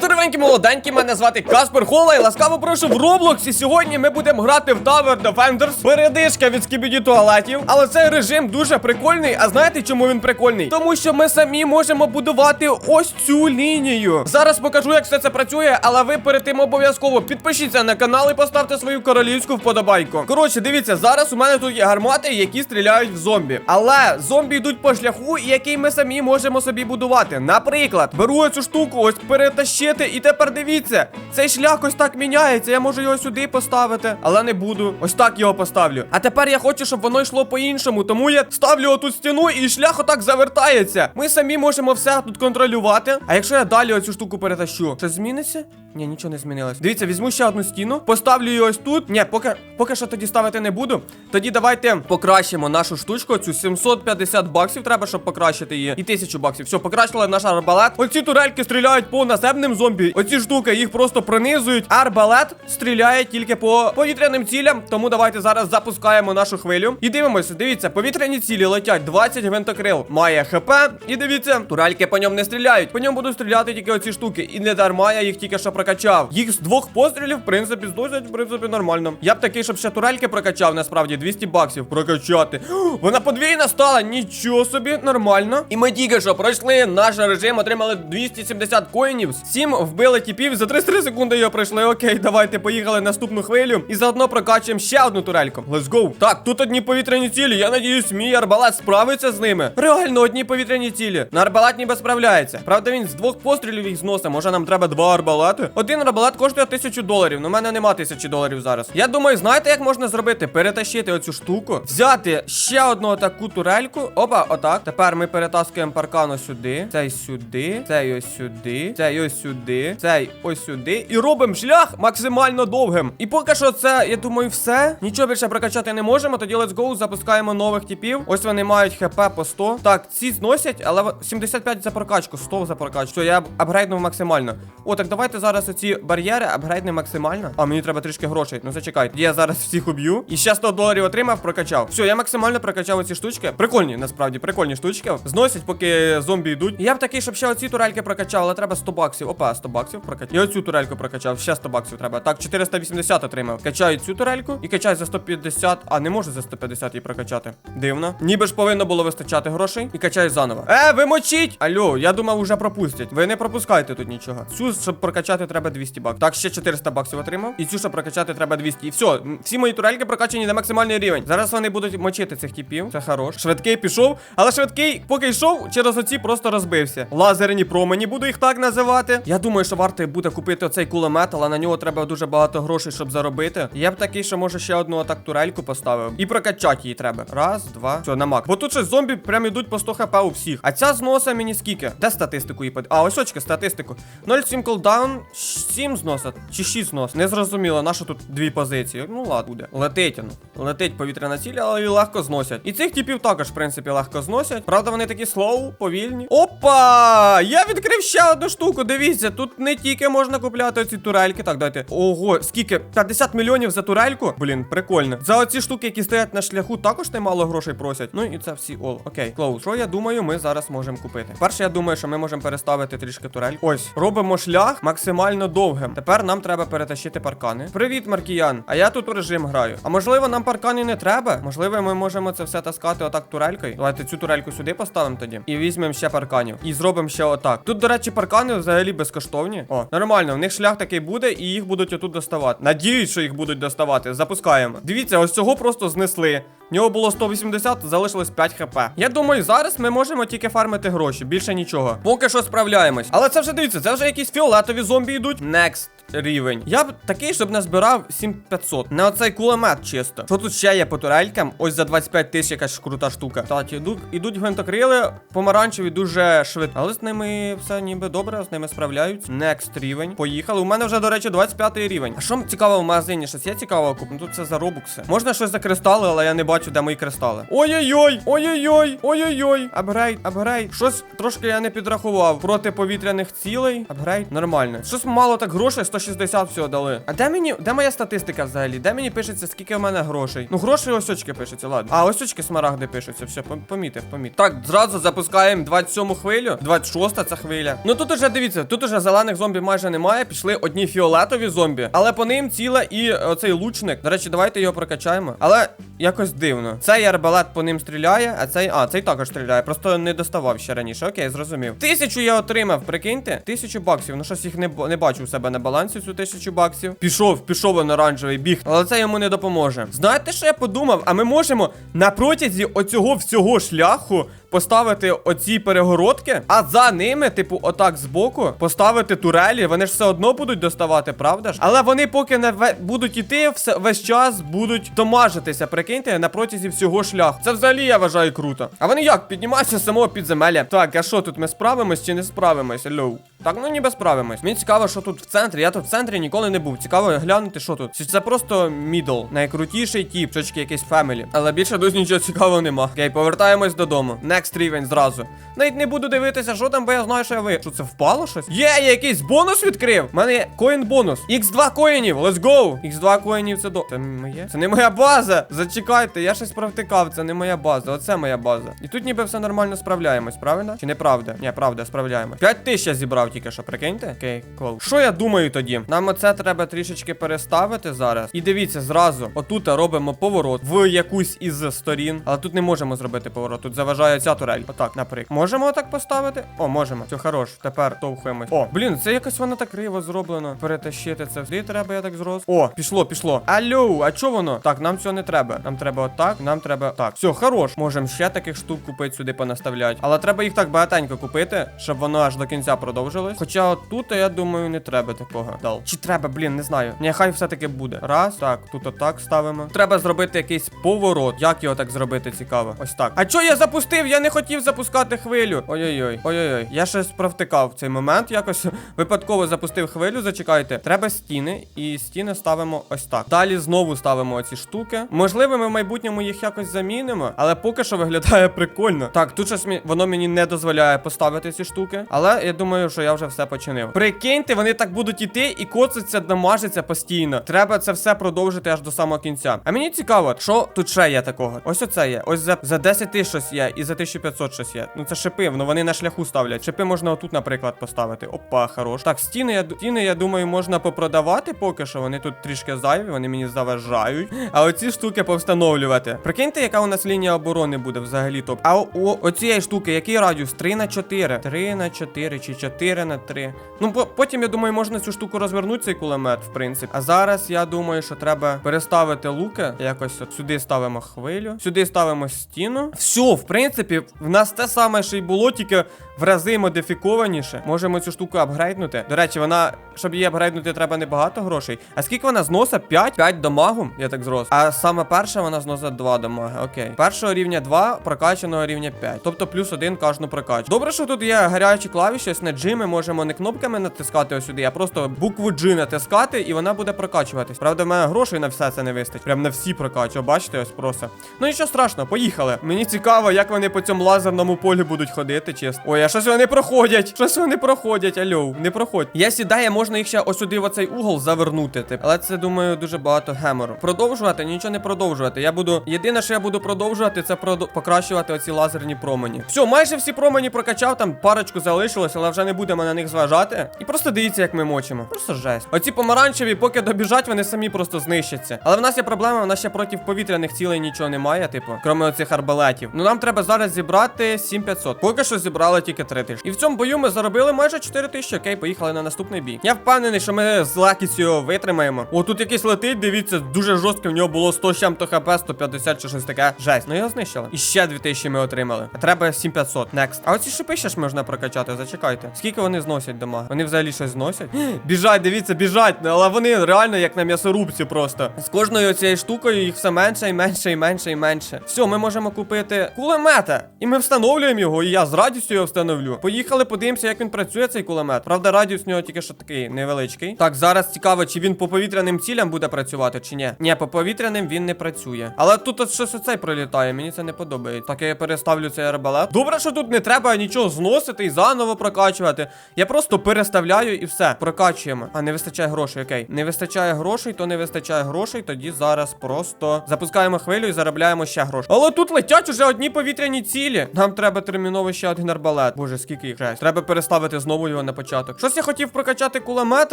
Let's Здоровенькі молоденькі, мене звати Каспер Хола і ласкаво прошу в Роблоксі. Сьогодні ми будемо грати в Tower Defenders. Передишка від скібіді туалетів. Але цей режим дуже прикольний. А знаєте, чому він прикольний? Тому що ми самі можемо будувати ось цю лінію. Зараз покажу, як все це працює, але ви перед тим обов'язково підпишіться на канал і поставте свою королівську вподобайку. Коротше, дивіться, зараз у мене тут є гармати, які стріляють в зомбі. Але зомбі йдуть по шляху, який ми самі можемо собі будувати. Наприклад, беру цю штуку, ось перетащити, і тепер дивіться, цей шлях ось так міняється. Я можу його сюди поставити, але не буду. Ось так його поставлю. А тепер я хочу, щоб воно йшло по-іншому. Тому я ставлю отут стіну і шлях отак завертається. Ми самі можемо все тут контролювати. А якщо я далі оцю штуку перетащу, що зміниться? Ні, нічого не змінилось. Дивіться, візьму ще одну стіну, поставлю її ось тут. Ні, поки, поки що тоді ставити не буду. Тоді давайте покращимо нашу штучку. Цю 750 баксів треба, щоб покращити її. І 1000 баксів. Все, покращили наш арбалет. Оці турельки стріляють по наземним зомбі. Оці штуки їх просто пронизують. Арбалет стріляє тільки по повітряним цілям. Тому давайте зараз запускаємо нашу хвилю. І дивимося, дивіться, повітряні цілі летять 20 гвинтокрил. Має хп. І дивіться, турельки по ньому не стріляють. По ньому будуть стріляти тільки оці штуки. І не дарма я їх тільки що прокачав. Їх з двох пострілів, в принципі, здосять, в принципі, нормально. Я б такий, щоб ще турельки прокачав, насправді 200 баксів прокачати. Вона подвійна стала, нічого собі, нормально. І ми тільки що пройшли наш режим, отримали 270 коїнів. 7 вбили тіпів. За 33 секунди його пройшли. Окей, давайте поїхали наступну хвилю. І заодно прокачуємо ще одну турельку. Let's go. Так, тут одні повітряні цілі. Я надіюсь, мій арбалет справиться з ними. Реально, одні повітряні цілі. На арбалет ніби справляється. Правда, він з двох пострілів їх зносить. Може нам треба два арбалети? Один арбалет коштує тисячу доларів. Ну, мене нема тисячі доларів зараз. Я думаю, знаєте, як можна зробити? Перетащити оцю штуку, взяти ще одну таку турельку. Опа, отак. Тепер ми перетаскуємо паркану сюди. Цей сюди, цей ось сюди, цей ось сюди, цей ось сюди. І робимо шлях максимально довгим. І поки що це, я думаю, все. Нічого більше прокачати не можемо. Тоді let's go, запускаємо нових типів. Ось вони мають хп по 100. Так, ці зносять, але 75 за прокачку, 100 за прокачку. Все, я апгрейднув максимально. О, так давайте зараз оці бар'єри апгрейднемо максимально. А, мені треба трішки грошей. Ну зачекайте. Я зараз всіх уб'ю. І ще 100 доларів отримав, прокачав. Все, я максимально прокачав оці штучки. Прикольні, насправді, прикольні штучки. Зносять, поки зомбі йдуть. Я б такий, щоб ще оці турельки прокачав, але треба 100 баксів. Опа, 100 баксів прокачав. І оцю турельку прокачав. Ще 100 баксів треба. Так, 480 отримав. Качаю цю турельку і качаю за 150. А не можу за 150 її прокачати. Дивно. Ніби ж повинно було вистачати грошей. І качаю заново. Е, ви мочіть! Алло, я думав, уже пропустять. Ви не пропускайте тут нічого. Цю, щоб прокачати, треба 200 баксів. Так, ще 400 баксів отримав. І цю, щоб прокачати, треба 200. І все, всі мої турельки прокачані на максимальний рівень. Зараз вони будуть мочити цих типів. Це хорош. Швидкий пішов, але швидкий, поки йшов, через оці просто розбився. Лазерні промені, буду їх так називати. Я думаю, що варто буде купити оцей кулемет, але на нього треба дуже багато грошей, щоб заробити. Я б такий, що може ще одну отак турельку поставив. І прокачати її треба. Раз, два. Все, на мак. Бо тут щось зомбі прям ідуть по 100 хп у всіх. А ця зноса мені скільки? Де статистику її под... А, ось очки, статистику. 0,7 колдаун, 7 зноса чи 6 знос. Не зрозуміло, на що тут дві позиції. Ну ладно, буде. Летить воно. Летить повітряна ціль, але легко зносять. І цих типів також, в принципі, легко зносять. Правда, вони такі слоу, повільні. Опа! Я відкрив ще одну штуку. Дивіться, тут не тільки можна купляти оці турельки. Так, дайте. Ого, скільки? 50 мільйонів за турельку? Блін, прикольно. За оці штуки, які стоять на шляху, також немало грошей просять. Ну і це всі ол. Окей, клоу. Що я думаю, ми зараз можемо купити? Перше, я думаю, що ми можемо переставити трішки турель. Ось, робимо шлях максимально довгим. Тепер нам треба перетащити паркани. Привіт, Маркіян. А я тут у режим граю. А можливо, нам паркани не треба? Можливо, ми можемо це все таскати отак турелькою. Давайте цю турельку сюди поставимо тоді. І візьмемо ще парканів. І зробимо ще отак. Тут, до речі, паркани взагалі безкоштовні. О, нормально, в них шлях такий буде, і їх будуть отут доставати. Надіюсь, що їх будуть доставати. Запускаємо. Дивіться, ось цього просто знесли. Нього було 180, залишилось 5 хп. Я думаю, зараз ми можемо тільки фармити гроші, більше нічого. Поки що справляємось. Але це вже дивіться, це вже якісь фіолетові зомбі йдуть. Next рівень. Я б такий, щоб назбирав 7500. Не оцей кулемет чисто. Що тут ще є по турелькам? Ось за 25 тисяч якась крута штука. Так, ідуть, ідуть гвинтокрили, помаранчеві дуже швидко. Але з ними все ніби добре, з ними справляються. Next рівень. Поїхали. У мене вже, до речі, 25 рівень. А що цікаво в магазині? Щось є цікавого купити? Ну тут це за робукси. Можна щось за кристали, але я не бачу, де мої кристали. Ой-ой-ой! Ой-ой-ой! Ой-ой-ой! Апгрейд, апгрейд. Щось трошки я не підрахував. Проти повітряних цілей. Апгрейд. Нормально. Щось мало так грошей, 160 всього дали. А де мені, де моя статистика взагалі? Де мені пишеться, скільки в мене грошей? Ну, гроші ось очки пишуться, ладно. А, ось очки смарагди пишуться, все, пом- помітив, помітив. Так, зразу запускаємо 27 хвилю, 26 ця хвиля. Ну тут уже дивіться, тут уже зелених зомбі майже немає. Пішли одні фіолетові зомбі, але по ним ціла і е, оцей лучник. До речі, давайте його прокачаємо. Але якось дивно. Цей арбалет по ним стріляє, а цей. А, цей також стріляє. Просто не доставав ще раніше. Окей, зрозумів. Тисячу я отримав, прикиньте. Тисячу баксів. Ну щось їх не, не бачу у себе на балансі, цю тисячу баксів. Пішов, пішов он оранжевий біг. Але це йому не допоможе. Знаєте, що я подумав? А ми можемо на протязі оцього всього шляху. Поставити оці перегородки, а за ними, типу, отак збоку, поставити турелі. Вони ж все одно будуть доставати, правда ж? Але вони поки не будуть іти, все весь час будуть домажитися. Прикиньте, на протязі всього шляху. Це взагалі я вважаю круто. А вони як піднімаються з самого підземелля? Так, а що тут ми справимось чи не справимось? Лоу. Так, ну ніби справимось. Мені цікаво, що тут в центрі. Я тут в центрі ніколи не був. Цікаво глянути, що тут. Чи це просто мідл, найкрутіший тіп, чочки якийсь фемелі. Але більше тут нічого цікавого нема. Окей, повертаємось додому. Next рівень зразу. Навіть не буду дивитися, що там, бо я знаю, що я ви. Що це впало щось? Є, я якийсь бонус відкрив. У мене є коін бонус. X2 коїнів, let's go. X2 коїнів це до. Це моє? Це не моя база. Зачекайте, я щось провтикав. Це не моя база. Оце моя база. І тут ніби все нормально справляємось, правильно? Чи неправда? Ні, правда, справляємось. 5 тисяч я зібрав тільки що, прикиньте? Окей, кол. Що я думаю тоді? Нам оце треба трішечки переставити зараз. І дивіться, зразу. Отут робимо поворот в якусь із сторін. Але тут не можемо зробити поворот. Тут заважає ця турель. Отак, наприклад. Можемо отак поставити? О, можемо. Все хорош. Тепер товхуємось. О, блін, це якось воно так криво зроблено. Перетащити це. Сюди треба, я так зрос. О, пішло, пішло. Алло, а чо воно? Так, нам цього не треба. Нам треба отак, нам треба. Так, все, хорош. Можемо ще таких штук купити сюди понаставляти. Але треба їх так багатенько купити, щоб воно аж до кінця продовжилось. Хоча тут, я думаю, не треба такого. Дал. Чи треба, блін, не знаю. Нехай все-таки буде. Раз, так, тут отак ставимо. Треба зробити якийсь поворот. Як його так зробити, цікаво. Ось так. А чо я запустив? Я не хотів запускати хвилю. Ой-ой-ой. Ой-ой-ой. Я щось провтикав в цей момент. Якось випадково запустив хвилю. Зачекайте. Треба стіни, і стіни ставимо ось так. Далі знову ставимо оці штуки. Можливо, ми в майбутньому їх якось замінимо, але поки що виглядає прикольно. Так, тут щось воно мені не дозволяє поставити ці штуки. Але я думаю, що я вже все починив. Прикиньте, вони так будуть іти і коцаться, дамажиться постійно. Треба це все продовжити аж до самого кінця. А мені цікаво, що тут ще є такого. Ось оце є. Ось за, за 10 тисяч щось є, і за 1500 щось є. Ну це шипи, ну вони на шляху ставлять. Шипи можна отут, наприклад, поставити. Опа, хорош. Так, стіни, я стіни, я думаю, можна попродавати поки що. Вони тут трішки зайві, вони мені заважають. А оці штуки повстановлювати. Прикиньте, яка у нас лінія оборони буде взагалі топ. А у оцієї штуки, який радіус? 3 на 4. 3 на 4 чи 4 на 3. Ну, по- потім, я думаю, можна цю штуку розвернути, цей кулемет, в принципі. А зараз я думаю, що треба переставити луки. Якось от сюди ставимо хвилю, сюди ставимо стіну. Все, в принципі, в нас те саме, що й було, тільки в рази модифікованіше. Можемо цю штуку апгрейднути. До речі, вона, щоб її апгрейднути, треба небагато грошей. А скільки вона зносить? 5? 5 дамагу, я так зрос. А саме перша вона зносить 2 дамаги. Окей. Першого рівня 2, прокачаного рівня 5. Тобто плюс 1 кожну прокачку. Добре, що тут є гарячі клавіші, ось на G ми можемо не кнопками натискати ось сюди, а просто букву G натискати, і вона буде прокачуватись. Правда, в мене грошей на все це не вистачить. Прям на всі прокачу. Бачите, ось просто. Ну нічого страшного, поїхали. Мені цікаво, як вони по цьому лазерному полі будуть ходити, чесно. Ой, щось вони проходять. Щось вони проходять, альо, не проходь. Я сідає, можна їх ще ось сюди в оцей угол завернути. Тип. Але це думаю дуже багато гемору. Продовжувати, нічого не продовжувати. Я буду. Єдине, що я буду продовжувати, це продо... покращувати оці лазерні промені. Все, майже всі промені прокачав, там парочку залишилось, але вже не будемо на них зважати. І просто дивіться, як ми мочимо. Просто жесть. Оці помаранчеві, поки добіжать, вони самі просто знищаться. Але в нас є проблема, в нас ще проти повітряних цілей нічого немає, типу, крім оцих арбалетів. Ну нам треба зараз зібрати 7500. Поки що зібрали тільки 3 тисячі. І в цьому бою ми заробили майже 4 тисячі. Окей, поїхали на наступний бій. Я впевнений, що ми з лакістю витримаємо. О, тут якийсь летить, дивіться, дуже жорстко. В нього було 100 з чим-то хп, 150 чи щось таке. Жесть, ну його знищили. І ще 2000 ми отримали. А треба 7500. Next. А оці шипи ще ж можна прокачати, зачекайте. Скільки вони зносять дамага? Вони взагалі щось зносять? Біжать, дивіться, біжать. Але вони реально як на м'ясорубці просто. З кожною цією штукою їх все менше і менше і менше і менше. Все, ми можемо купити кулемета. І ми встановлюємо його. І я з радістю його встановлюю. Встановлю. Поїхали, подивимося, як він працює, цей кулемет. Правда, радіус у нього тільки що такий невеличкий. Так, зараз цікаво, чи він по повітряним цілям буде працювати, чи ні. Ні, по повітряним він не працює. Але тут от щось оцей пролітає, мені це не подобається. Так я переставлю цей арбалет. Добре, що тут не треба нічого зносити і заново прокачувати. Я просто переставляю і все. Прокачуємо. А не вистачає грошей, окей. Не вистачає грошей, то не вистачає грошей. Тоді зараз просто запускаємо хвилю і заробляємо ще грошей. Але тут летять уже одні повітряні цілі. Нам треба терміново ще один арбалет. Боже, скільки їх жесть. Треба переставити знову його на початок. Щось я хотів прокачати кулемет,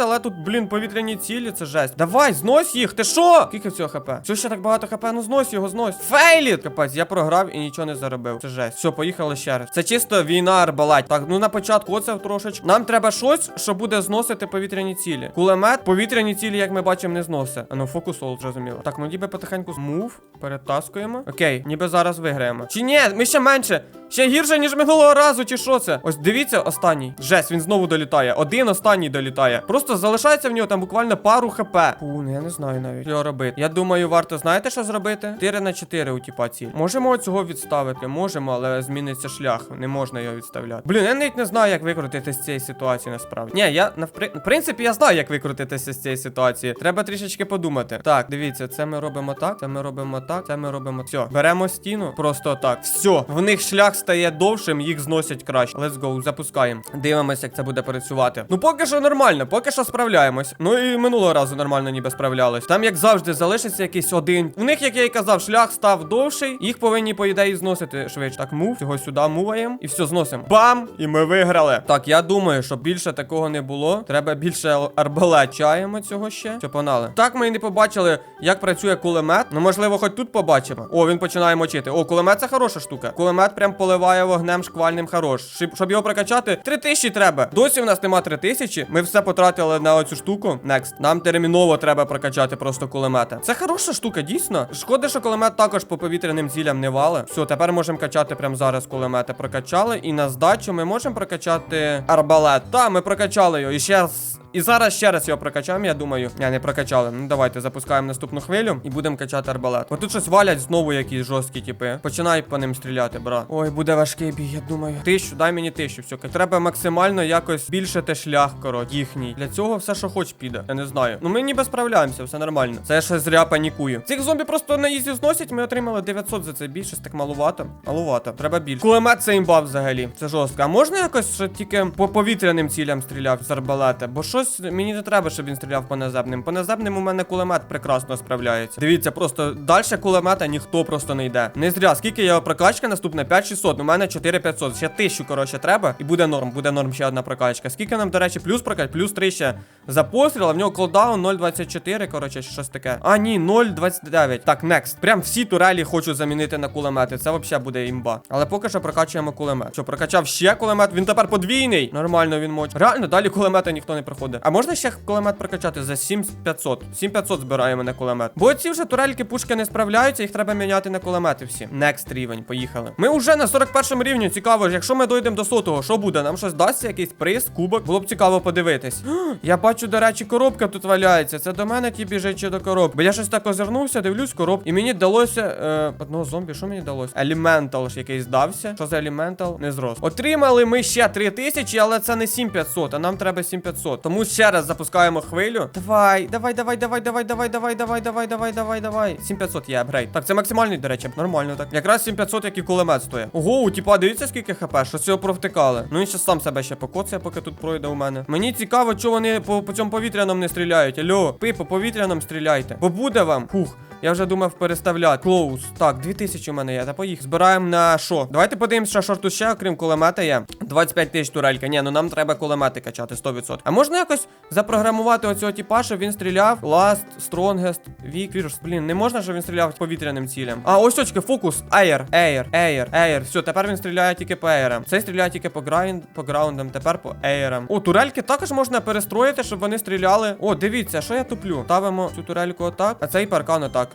але тут, блін, повітряні цілі, це жесть. Давай, знось їх. Ти що? Скільки всього хп? Що ще так багато хп? Ну знось його, знось. Фейліт! Капець, я програв і нічого не заробив. Це жесть. Все, поїхали ще раз. Це чисто війна арбалет. Так, ну на початку оце трошечки. Нам треба щось, що буде зносити повітряні цілі. Кулемет, повітряні цілі, як ми бачимо, не зносить. А ну фокус ол, зрозуміло. Так, ну ніби потихеньку мув, перетаскуємо. Окей, ніби зараз виграємо. Чи ні, ми ще менше. Ще гірше, ніж минулого разу, чи що це? Ось дивіться, останній. Жесть, він знову долітає. Один останній долітає. Просто залишається в нього там буквально пару хп. Фу, ну я не знаю навіть. Що робити. Я думаю, варто знаєте, що зробити? 4 на 4 у тіпа ціль. Можемо оцього відставити, можемо, але зміниться шлях. Не можна його відставляти. Блін, я навіть не знаю, як викрутитися з цієї ситуації насправді. Ні, я на в принципі я знаю, як викрутитися з цієї ситуації. Треба трішечки подумати. Так, дивіться, це ми робимо так, це ми робимо так, це ми робимо. Все, беремо стіну, просто так. Все, в них шлях стає довшим, їх зносять краще. Let's go, запускаємо. Дивимося, як це буде працювати. Ну, поки що нормально, поки що справляємось. Ну і минулого разу нормально ніби справлялись. Там, як завжди, залишиться якийсь один. У них, як я і казав, шлях став довший. Їх повинні, по ідеї, зносити швидше. Так, мув, цього сюди муваємо. І все, зносимо. Бам! І ми виграли. Так, я думаю, щоб більше такого не було. Треба більше арбалет. Чаємо цього ще. Що погнали. Так, ми і не побачили, як працює кулемет. Ну, можливо, хоч тут побачимо. О, він починає мочити. О, кулемет це хороша штука. Кулемет прям поливає вогнем шквальним хорош. Щоб, його прокачати, три тисячі треба. Досі в нас нема три тисячі. Ми все потратили на оцю штуку. Next. Нам терміново треба прокачати просто кулемета. Це хороша штука, дійсно. Шкода, що кулемет також по повітряним цілям не вали. Все, тепер можемо качати прямо зараз кулемети. Прокачали. І на здачу ми можемо прокачати арбалет. Та, ми прокачали його. І ще раз. І зараз ще раз його прокачаємо, я думаю. Я не прокачали. Ну давайте запускаємо наступну хвилю і будемо качати арбалет. Бо тут щось валять знову якісь жорсткі типи. Починай по ним стріляти, бра. Ой, буде важкий бій, я думаю. Тисячу, дай мені тисячу. Все, треба максимально якось збільшити шлях, коротше, їхній. Для цього все, що хоч піде. Я не знаю. Ну ми ніби справляємося, все нормально. Це я ще зря панікую. Цих зомбі просто на ізі зносять. Ми отримали 900 за це більше, так малувато. Малувато. Треба більше. Кулемет це імба взагалі. Це жорстко. А можна якось ще тільки по повітряним цілям стріляв з арбалета? Бо щось мені не треба, щоб він стріляв по наземним. По наземним у мене кулемет прекрасно справляється. Дивіться, просто далі кулемета ніхто просто не йде. Не зря, скільки його прокачка наступна? 5600. У мене 4500. Ще 1000, коротше, треба. І буде норм, буде норм ще одна прокачка. Скільки нам, до речі, плюс прокач? Плюс 3 ще за постріл, а в нього колдаун 0.24, коротше, щось таке. А, ні, 0.29. Так, next. Прям всі турелі хочу замінити на кулемети. Це взагалі буде імба. Але поки що прокачуємо кулемет. Що, прокачав ще кулемет? Він тепер подвійний. Нормально він мочить. Реально, далі кулемета ніхто не проходить. А можна ще кулемет прокачати за 7500? 7500 збираємо на кулемет. Бо ці вже турельки пушки не справляються, їх треба міняти на кулемети всі. Next рівень, поїхали. Ми вже на 41 рівні. Цікаво, якщо ми дойдемо до сотого, що буде? Нам щось дасться, якийсь приз, кубок. Було б цікаво подивитись. Я бачу, до речі, коробка тут валяється. Це до мене ті біжить чи до коробки. Бо я щось так озирнувся, дивлюсь коробку. І мені вдалося е, одного зомбі. Що мені вдалося? Елементал ж якийсь здався. Що за елементал? Не зрос. Отримали ми ще 3000, але це не 7500, а нам треба 7500. Тому ще раз запускаємо хвилю. Давай, давай, давай, давай, давай, давай, давай, давай, давай, давай, давай, давай. 7500 є апгрейд. Так, це максимальний, до речі. Нормально так. Якраз 7500, як і кулемет стоїть. Ого, у тіпа, дивіться, скільки хп, що цього провтикали. Ну він ще сам себе ще покоцає, поки тут пройде у мене. Мені цікаво, чого вони по, по цьому повітряному не стріляють. Альо, пи, по повітряному стріляйте. Бо буде вам. Фух. Я вже думав переставляти. Клоус. Так, 2000 у мене є. Та поїх. Збираємо на що? Давайте подивимося, що шорту ще, окрім кулемета є. 25 тисяч турелька. Ні, ну нам треба кулемети качати 100%. А можна якось запрограмувати оцього типа, щоб він стріляв? Last, Strongest, Weak, Virus. Блін, не можна, щоб він стріляв повітряним цілям. А, ось очки, фокус. Air, Air, Air, Air. Все, тепер він стріляє тільки по Air. Цей стріляє тільки по грайнд, по граундам, тепер по Air. О, турельки також можна перестроїти, щоб вони стріляли. О, дивіться, що я туплю. Ставимо цю турельку отак, а цей паркан отак.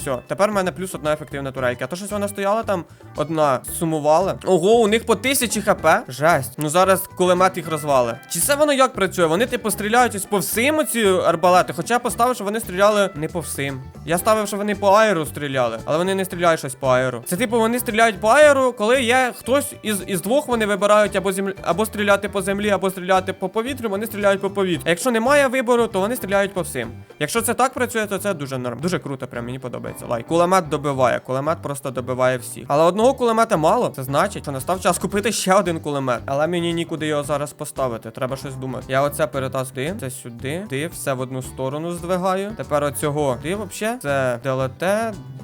Все, тепер в мене плюс одна ефективна турелька. А то щось вона стояла там, одна сумувала. Ого, у них по тисячі хп. Жесть. Ну зараз кулемет їх розвали. Чи це воно як працює? Вони типу стріляють ось по всім оці арбалети. Хоча я поставив, що вони стріляли не по всім. Я ставив, що вони по аеру стріляли, але вони не стріляють щось по аеру. Це типу вони стріляють по аеру, коли є хтось із, із двох вони вибирають або землі, або стріляти по землі, або стріляти по повітрю, вони стріляють по повітрю. А якщо немає вибору, то вони стріляють по всім. Якщо це так працює, то це дуже норм. Дуже круто, прям мені подобається. Лайк. Кулемет добиває, кулемет просто добиває всіх. Але одного кулемета мало. Це значить, що настав час купити ще один кулемет. Але мені нікуди його зараз поставити. Треба щось думати. Я оце перетасти, це сюди, ти все в одну сторону здвигаю. Тепер оцього. Ти взагалі це ДЛТ,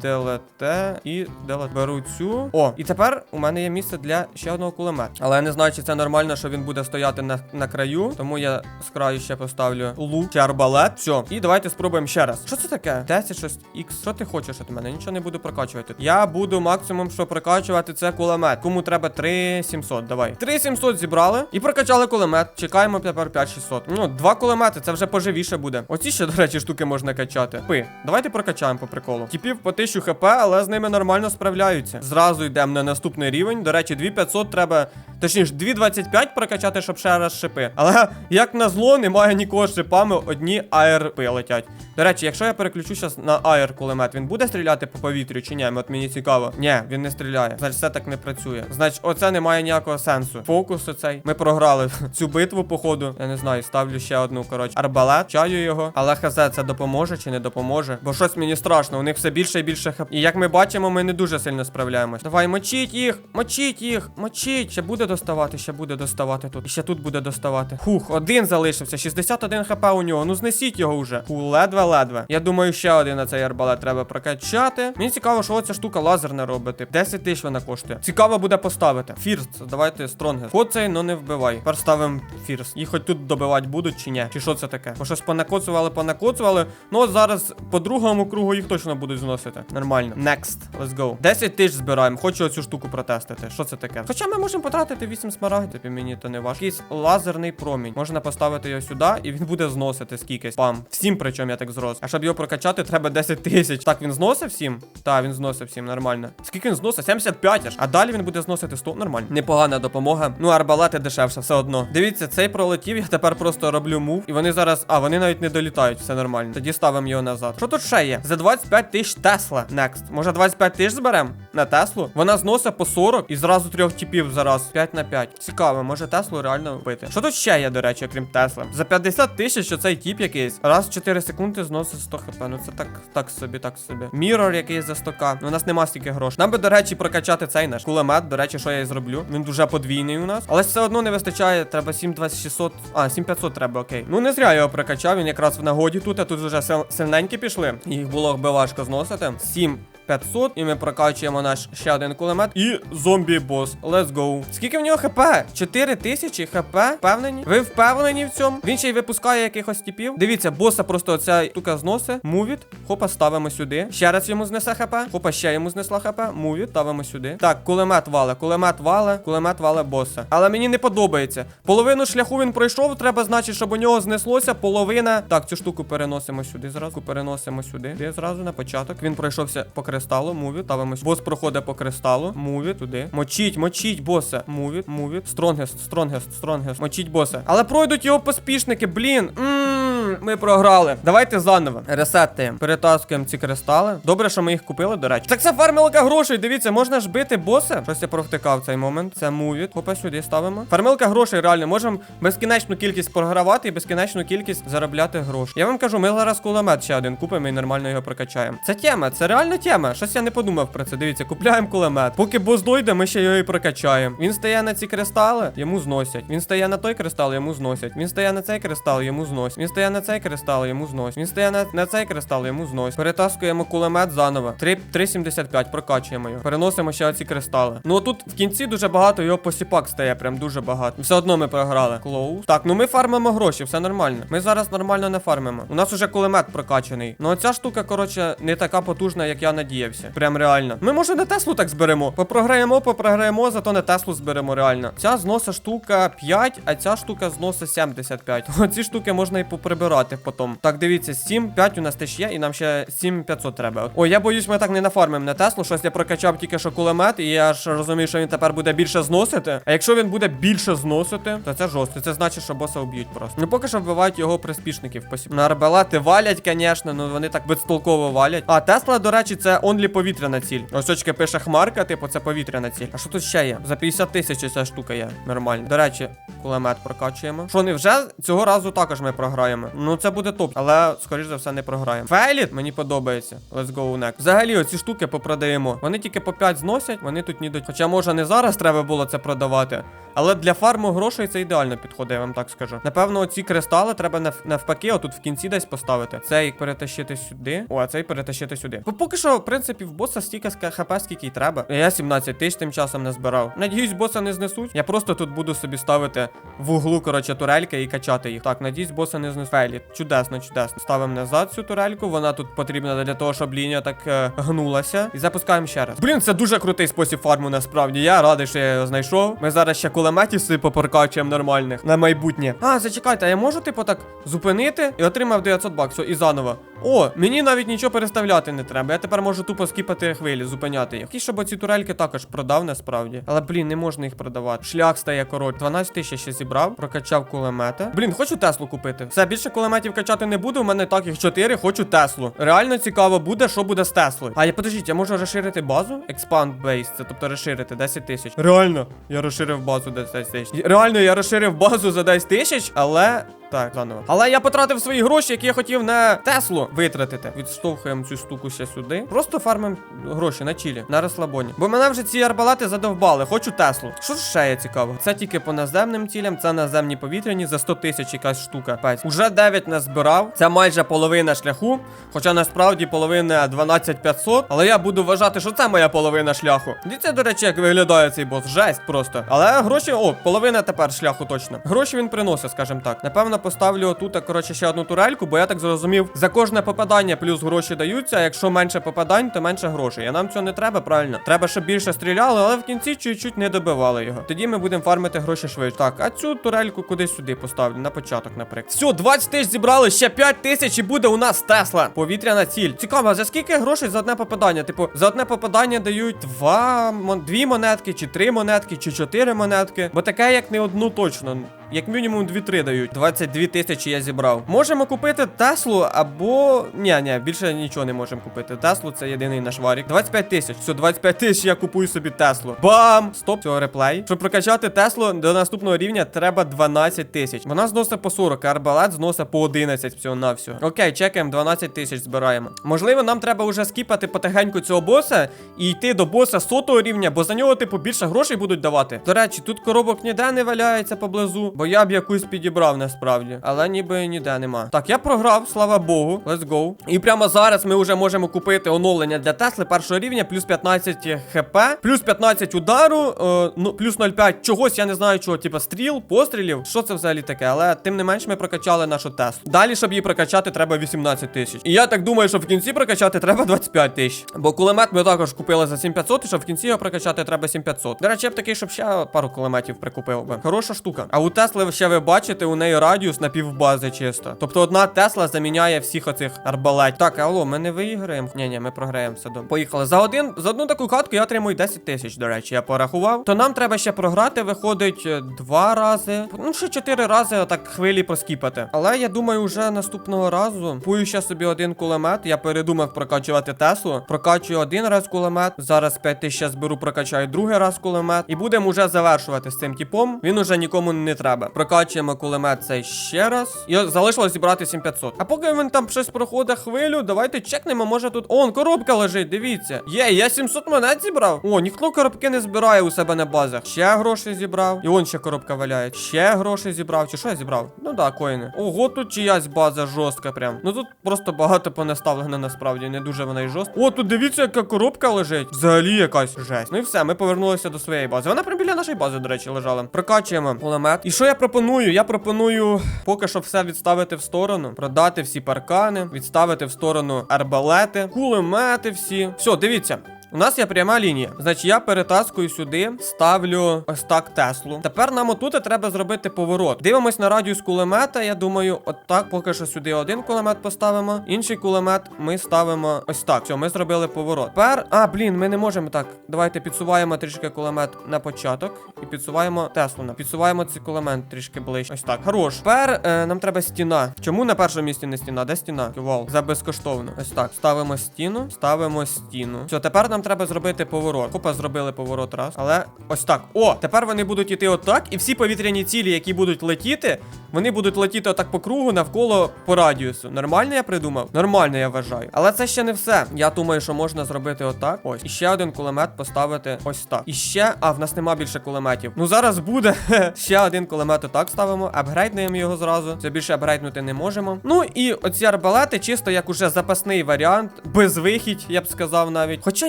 ДЛТ і ДЛТ. Беру цю. О, і тепер у мене є місце для ще одного кулемета. Але я не знаю, чи це нормально, що він буде стояти на, на краю. Тому я з краю ще поставлю лук чи арбалет. Все. І давайте спробуємо ще раз. Що це таке? 10 щось X. Що ти хочеш від мене? Нічого не буду прокачувати. Я буду максимум, що прокачувати, це кулемет. Кому треба 3700, давай. 3700 зібрали і прокачали кулемет. Чекаємо тепер 5600. Ну, два кулемети, це вже поживіше буде. Оці ще, до речі, штуки можна качати. Пи. Давайте прокачаємо по приколу. Тіпів по 1000 хп, але з ними нормально справляються. Зразу йдемо на наступний рівень. До речі, 2500 треба. Точніше, 2.25 прокачати, щоб ще раз шипи. Але як на зло, немає нікого шипами, одні аерпи летять. До речі, якщо я переключу зараз на аер кулемет, він буде стріляти по повітрю чи ні? От мені цікаво. Ні, він не стріляє. Значить, все так не працює. Значить, оце не має ніякого сенсу. Фокус оцей. Ми програли цю битву, походу. Я не знаю, ставлю ще одну, коротше, арбалет, чаю його. Але хз, це допоможе чи не допоможе? Бо щось мені страшно, у них все більше і більше хп. І як ми бачимо, ми не дуже сильно справляємось. Давай, мочіть їх, мочіть їх, мочіть. Ще буде доставати, ще буде доставати тут. І ще тут буде доставати. Хух, один залишився. 61 хп у нього. Ну знесіть його вже. Фу, ледве-ледве. Я думаю, ще один на цей арбалет треба прокачати. Мені цікаво, що ця штука лазерна робити. 10 тисяч вона коштує. Цікаво буде поставити. Фірст, давайте стронгест. Ход цей, ну не вбивай. Тепер ставимо фірст. Їх хоч тут добивати будуть чи ні? Чи що це таке? Бо щось понакоцували, понакоцували. Ну зараз по другому кругу їх точно будуть зносити. Нормально. Next. Let's go. 10 тисяч збираємо. Хочу оцю штуку протестити. Що це таке? Хоча ми можемо потратити 8 смарагдів, і мені то не важко. Якийсь лазерний промінь. Можна поставити його сюди, і він буде зносити скількись. Пам. Всім, причому я так зрос. А щоб його прокачати, треба 10 тисяч. Так, він зносив всім? Так, він зносив всім, нормально. Скільки він зносив? 75 аж. А далі він буде зносити 100. Нормально. Непогана допомога. Ну, арбалети дешевше, все одно. Дивіться, цей пролетів, я тепер просто роблю мув. І вони зараз. А, вони навіть не долітають, все нормально. Тоді ставимо його назад. Що тут ще є? За 25 тисяч Тесла. Next. Може 25 тисяч зберемо на Теслу? Вона зносить по 40 і зразу трьох типів зараз. 5 на 5. Цікаво, може Теслу реально вбити. Що тут ще є, до речі, крім Тесла? За 50 тисяч оцей тип якийсь. Раз в 4 секунди зносить 100 хп. Ну це так, так собі, так собі. Мірор якийсь за 100к. Ну, у нас нема стільки грошей. Нам би, до речі, прокачати цей наш кулемет. До речі, що я і зроблю. Він дуже подвійний у нас. Але все одно не вистачає. Треба 7600. А, 7500 треба, окей. Ну не зря я його прокачав. Він якраз в нагоді тут, а тут вже сильненькі пішли. Їх було би важко зносити. 7 500, і ми прокачуємо наш ще один кулемет. І зомбі бос. Let's go. Скільки в нього хп? 4000 хп. Впевнені? Ви впевнені в цьому? Він ще й випускає якихось типів. Дивіться, боса просто оця штука зносить. Мувіт. Хопа, ставимо сюди. Ще раз йому знесе хп. Хопа, ще йому знесла хп. Мувіт, ставимо сюди. Так, кулемет вале, кулемет вале, кулемет вале боса. Але мені не подобається. Половину шляху він пройшов. Треба, значить, щоб у нього знеслося половина. Так, цю штуку переносимо сюди. Зразу переносимо сюди. Де зразу на початок. Він пройшовся по кристалу. Муві, ставимо. сюди. Бос проходить по кристалу. Муві, туди. Мочіть, мочіть, боса. Муві, муві. Стронгест, стронгест, стронгест. Мочіть боса. Але пройдуть його поспішники, блін. Ммм, ми програли. Давайте заново. Ресеттуємо. Перетаскуємо ці кристали. Добре, що ми їх купили, до речі. Так це фармилка грошей. Дивіться, можна ж бити боса. Щось я провтикав цей момент. Це мувіт. Хопа сюди ставимо. Фармилка грошей, реально. Можемо безкінечну кількість програвати і безкінечну кількість заробляти гроші. Я вам кажу, ми зараз кулемет ще один купимо і нормально його прокачаємо. Це тема, це реальна тема. Щось я не подумав про це. Дивіться, купляємо кулемет. Поки бос дойде, ми ще його і прокачаємо. Він стає на ці кристали, йому зносять. Він стає на той кристал, йому зносять. Він стає на цей кристал, йому зносять. Він стає на цей кристал, йому зносять. Він стає на, на цей кристал, йому зносять. Перетаскуємо кулемет заново. 3,75, прокачуємо його. Переносимо ще оці кристали. Ну тут в кінці дуже багато його посіпак стає, прям дуже багато. Все одно ми програли. Клоус. Так, ну ми фармимо гроші, все нормально. Ми зараз нормально не фармимо. У нас уже кулемет прокачаний. Ну оця штука, коротше, не така потужна, як я надіявся. Надіявся. Прям реально. Ми може не Теслу так зберемо. Попрограємо, попрограємо, зато не Теслу зберемо реально. Ця зносить штука 5, а ця штука зносить 75. Оці штуки можна і поприбирати потім. Так, дивіться, 7, 5 у нас теж є, і нам ще 7500 треба. Ой, я боюсь, ми так не нафармимо на Теслу. Щось я прокачав тільки що кулемет, і я ж розумію, що він тепер буде більше зносити. А якщо він буде більше зносити, то це жорстко. Це значить, що боса вб'ють просто. Ну поки що вбивають його приспішників. На арбалети валять, звісно, ну вони так безтолково валять. А Тесла, до речі, це онлі повітряна ціль. Ось очки пише хмарка, типу, це повітряна ціль. А що тут ще є? За 50 тисяч ця штука є. Нормально. До речі, кулемет прокачуємо. Що не вже цього разу також ми програємо. Ну це буде топ, але скоріш за все не програємо. Фейліт мені подобається. Let's go next. Взагалі, оці штуки попродаємо. Вони тільки по 5 зносять, вони тут ні до. Хоча може не зараз треба було це продавати. Але для фарму грошей це ідеально підходить, я вам так скажу. Напевно, оці кристали треба нав- навпаки, отут в кінці десь поставити. Цей перетащити сюди. О, а цей перетащити сюди. Бо поки що, в принципі, в боса стільки хп, скільки й треба. Я 17 тисяч тим часом не збирав. Надіюсь, боса не знесуть. Я просто тут буду собі ставити в углу, коротше, турельки і качати їх. Так, надіюсь, боса не знесуть. Фейлі. Чудесно, чудесно. Ставимо назад цю турельку. Вона тут потрібна для того, щоб лінія так е, гнулася. І запускаємо ще раз. Блін, це дуже крутий спосіб фарму, насправді. Я радий, що я його знайшов. Ми зараз ще кулеметів попоркачуємо нормальних на майбутнє. А, зачекайте, а я можу, типу, так зупинити і отримав 900 баксів і заново. О, мені навіть нічого переставляти не треба. Я тепер можу тупо скіпати хвилі, зупиняти їх. І щоб ці турельки також продав насправді. Але блін, не можна їх продавати. Шлях стає коротше. 12 тисяч ще зібрав, прокачав кулемета. Блін, хочу Теслу купити. Все, більше кулеметів качати не буду. У мене так їх 4, хочу Теслу. Реально цікаво буде, що буде з Теслою. А я подождіть, я можу розширити базу? Expand base, це тобто розширити 10 тисяч. Реально, я розширив базу 10 тисяч. Реально, я розширив базу за 10 тисяч, але. Так, заново. Але я потратив свої гроші, які я хотів на Теслу витратити. Відштовхуємо цю штуку ще сюди. Просто фармимо гроші на чілі, на розслабоні. Бо мене вже ці арбалати задовбали. Хочу Теслу. Що ще є цікаво? Це тільки по наземним цілям, це наземні повітряні за 100 тисяч якась штука. Пець. Уже 9 назбирав. Це майже половина шляху. Хоча насправді половина 12500. Але я буду вважати, що це моя половина шляху. Дивіться, до речі, як виглядає цей бос. Жесть просто. Але гроші, о, половина тепер шляху точно. Гроші він приносить, скажімо так. Напевно, поставлю отут, коротше, ще одну турельку, бо я так зрозумів, за кожне попадання плюс гроші даються. А якщо менше попадань, то менше грошей. А нам цього не треба, правильно? Треба, щоб більше стріляли, але в кінці чуть-чуть не добивали його. Тоді ми будемо фармити гроші швидше. Так, а цю турельку кудись сюди поставлю, на початок, наприклад. Все, 20 тисяч зібрали, ще 5 тисяч і буде у нас Тесла. Повітряна ціль. Цікаво, за скільки грошей за одне попадання? Типу, за одне попадання дають два дві монетки, чи три монетки, чи чотири монетки. Бо таке, як не одну точно. Як мінімум 2-3 дають. 22 тисячі я зібрав. Можемо купити Теслу або. Ні, ні, більше нічого не можемо купити. Теслу це єдиний наш варік. 25 тисяч. Все, 25 тисяч я купую собі Теслу. Бам! Стоп, цього реплей. Щоб прокачати Теслу до наступного рівня, треба 12 тисяч. Вона зносить по 40, а арбалет зносить по 11 всього на всього. Окей, чекаємо, 12 тисяч збираємо. Можливо, нам треба вже скіпати потихеньку цього боса і йти до боса сотого рівня, бо за нього, типу, більше грошей будуть давати. До речі, тут коробок ніде не валяється поблизу, бо я б якусь підібрав насправді. Але ніби ніде нема. Так, я програв, слава Богу. Let's go. І прямо зараз ми вже можемо купити оновлення для Тесли першого рівня, плюс 15 хп, плюс 15 удару, е, ну, плюс 0,5 чогось, я не знаю чого, типу стріл, пострілів. Що це взагалі таке? Але тим не менш ми прокачали нашу Теслу. Далі, щоб її прокачати, треба 18 тисяч. І я так думаю, що в кінці прокачати треба 25 тисяч. Бо кулемет ми також купили за 7500, і щоб в кінці його прокачати треба 7500. До речі, я б такий, щоб ще пару кулеметів прикупив би. Хороша штука. А у Тесли ще ви бачите, у неї радіус на півбази чисто. Тобто одна Тесла заміняє всіх оцих арбалетів. Так, алло, ми не виіграємо. Ні, ні, ми програємо все. Поїхали. За один, за одну таку катку я отримую 10 тисяч, до речі, я порахував. То нам треба ще програти, виходить е, два рази. Ну, ще чотири рази так хвилі проскіпати. Але я думаю, вже наступного разу купую ще собі один кулемет. Я передумав прокачувати Теслу. Прокачую один раз кулемет. Зараз 5 тисяч зберу, прокачаю другий раз кулемет. І будемо вже завершувати з цим типом. Він уже нікому не треба. Прокачуємо кулемет цей ще раз. І залишилось зібрати 7500. А поки він там щось проходить хвилю, давайте чекнемо, може тут. Он коробка лежить, дивіться. Є, я 700 монет зібрав. О, ніхто коробки не збирає у себе на базах. Ще гроші зібрав. І он ще коробка валяє. Ще гроші зібрав. Чи що я зібрав? Ну да, коїни. Ого, тут чиясь база жорстка прям. Ну тут просто багато понеставлено насправді. Не дуже вона й жорстка. О, тут дивіться, яка коробка лежить. Взагалі якась жесть. Ну і все, ми повернулися до своєї бази. Вона прям біля нашої бази, до речі, лежала. Прокачуємо кулемет. І що що я пропоную? Я пропоную поки що все відставити в сторону, продати всі паркани, відставити в сторону арбалети, кулемети всі. Все, дивіться. У нас є пряма лінія. Значить, я перетаскую сюди, ставлю ось так Теслу. Тепер нам отут треба зробити поворот. Дивимось на радіус кулемета. Я думаю, от так поки що сюди один кулемет поставимо. Інший кулемет ми ставимо ось так. Все, ми зробили поворот. Тепер, а, блін, ми не можемо так. Давайте підсуваємо трішки кулемет на початок і підсуваємо Теслу. на- Підсуваємо цей кулемет трішки ближче. Ось так. Хорош. Тепер е, нам треба стіна. Чому на першому місці не стіна? Де стіна? Вау, за безкоштовно. Ось так. Ставимо стіну, ставимо стіну. Все, тепер нам треба зробити поворот. Копа зробили поворот раз. Але ось так. О, тепер вони будуть іти отак, і всі повітряні цілі, які будуть летіти, вони будуть летіти отак по кругу навколо по радіусу. Нормально я придумав? Нормально, я вважаю. Але це ще не все. Я думаю, що можна зробити отак. Ось. І ще один кулемет поставити ось так. І ще. А, в нас нема більше кулеметів. Ну зараз буде. ще один кулемет отак ставимо. Апгрейднуємо його зразу. Це більше апгрейднути не можемо. Ну і оці арбалети, чисто як уже запасний варіант. Без вихідь, я б сказав навіть. Хоча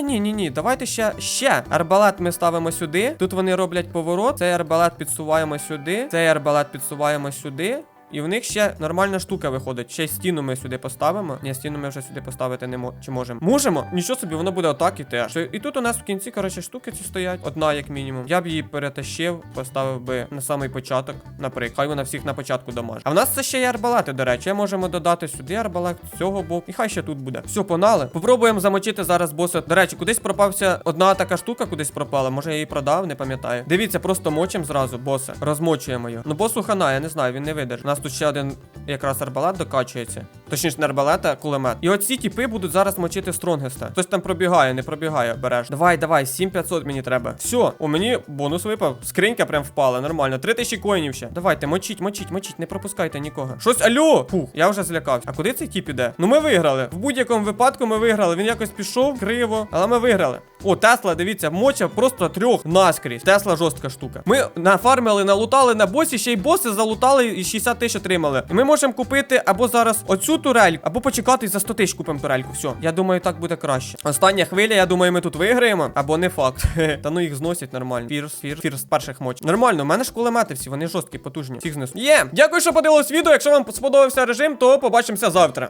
ні, ні, ні. Давайте ще ще. Арбалет ми ставимо сюди. Тут вони роблять поворот. Цей арбалет підсуваємо сюди. Цей арбалет підсуваємо сюди. І в них ще нормальна штука виходить. Ще стіну ми сюди поставимо. Ні, стіну ми вже сюди поставити не можемо. Чи можемо? Можемо? Нічого собі, воно буде отак іти. аж. І тут у нас в кінці, коротше, штуки ці стоять. Одна, як мінімум. Я б її перетащив, поставив би на самий початок, наприклад. Хай вона всіх на початку дамаже. А в нас це ще є арбалети, до речі. Можемо додати сюди арбалет цього боку. І хай ще тут буде. Все, погнали. Попробуємо замочити зараз боса. До речі, кудись пропався одна така штука, кудись пропала. Може я її продав, не пам'ятаю. Дивіться, просто мочимо зразу боса. Розмочуємо його. Ну босу хана, я не знаю, він не видержить. Нас тут ще один якраз арбалет докачується. Точніше, не арбалет, а кулемет. І оці тіпи будуть зараз мочити стронгеста. Хтось там пробігає, не пробігає, береш. Давай, давай, 7500 мені треба. Все, у мені бонус випав. Скринька прям впала, нормально. 3000 коїнів ще. Давайте, мочіть, мочіть, мочіть, не пропускайте нікого. Щось, алло! Фух, я вже злякався. А куди цей тіп іде? Ну ми виграли. В будь-якому випадку ми виграли. Він якось пішов криво, але ми виграли. О, Тесла, дивіться, моча просто трьох наскрізь. Тесла жорстка штука. Ми нафармили, налутали на босі, ще й боси залутали і 60 тисяч отримали. Ми можемо купити або зараз оцю турель, або почекати за 100 тисяч купимо турельку. Все, я думаю, так буде краще. Остання хвиля, я думаю, ми тут виграємо, або не факт. Та ну їх зносять нормально. Фірс, фірс, фірс перших моч. Нормально, у мене ж кулемети всі, вони жорсткі, потужні. Всіх знесу. Є! Дякую, що подивились відео. Якщо вам сподобався режим, то побачимося завтра.